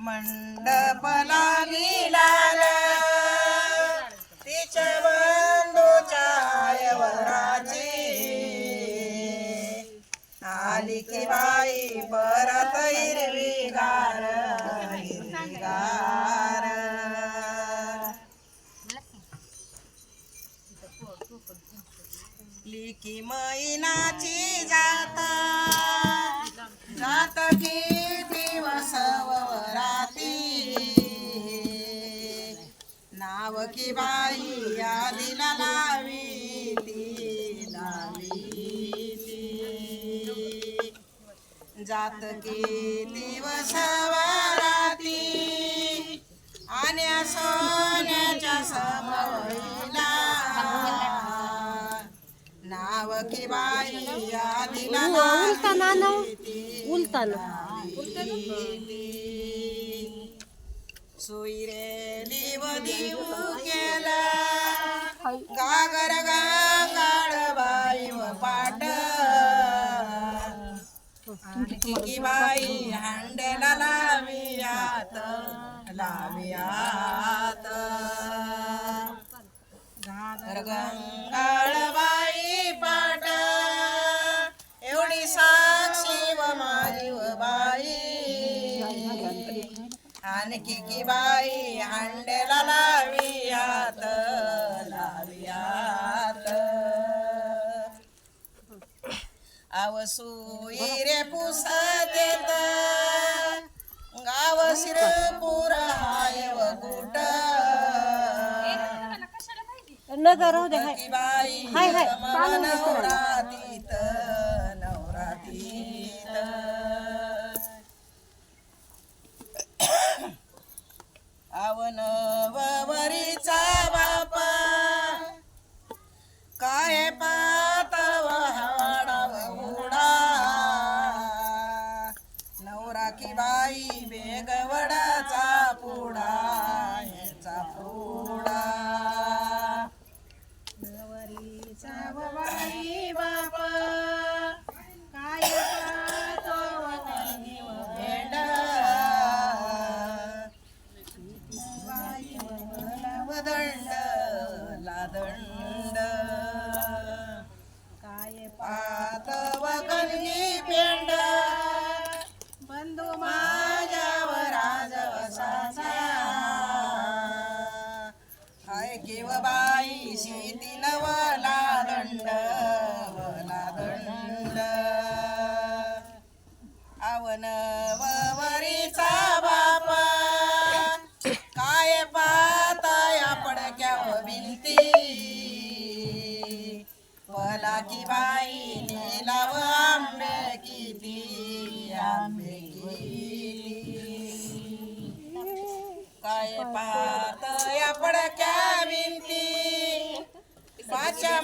मंडपला हिरवीगार. तिच्या बंधूच्या आयवराची. आली की बाई परत हिरवीगार हिरवीगार. की मैनाची जात. जात की दिवस वराती. नाव की बाई आदिला लावी ती लावी ती जात की दिवस नाव की बाई आदिला उलताना ना. उलताना सुईरेली व देऊ केला. गागर गागाळ बाई व पाट. की बाई हांडेला लावी आत लावी आत. गागर गंगाळ आणखी की बाई हांडेला लावियात लावियात आव सुई रे पुस देत गाव शिरपूर हाय व कुट नगर बाई. नवरातीत नवरातीत. आवन वरीचा बापा काय पाताया पडक्या भिंती पला की बाई नेलाव आंबे किती आंबे काय पाताया पडक्या भिंती माझ्या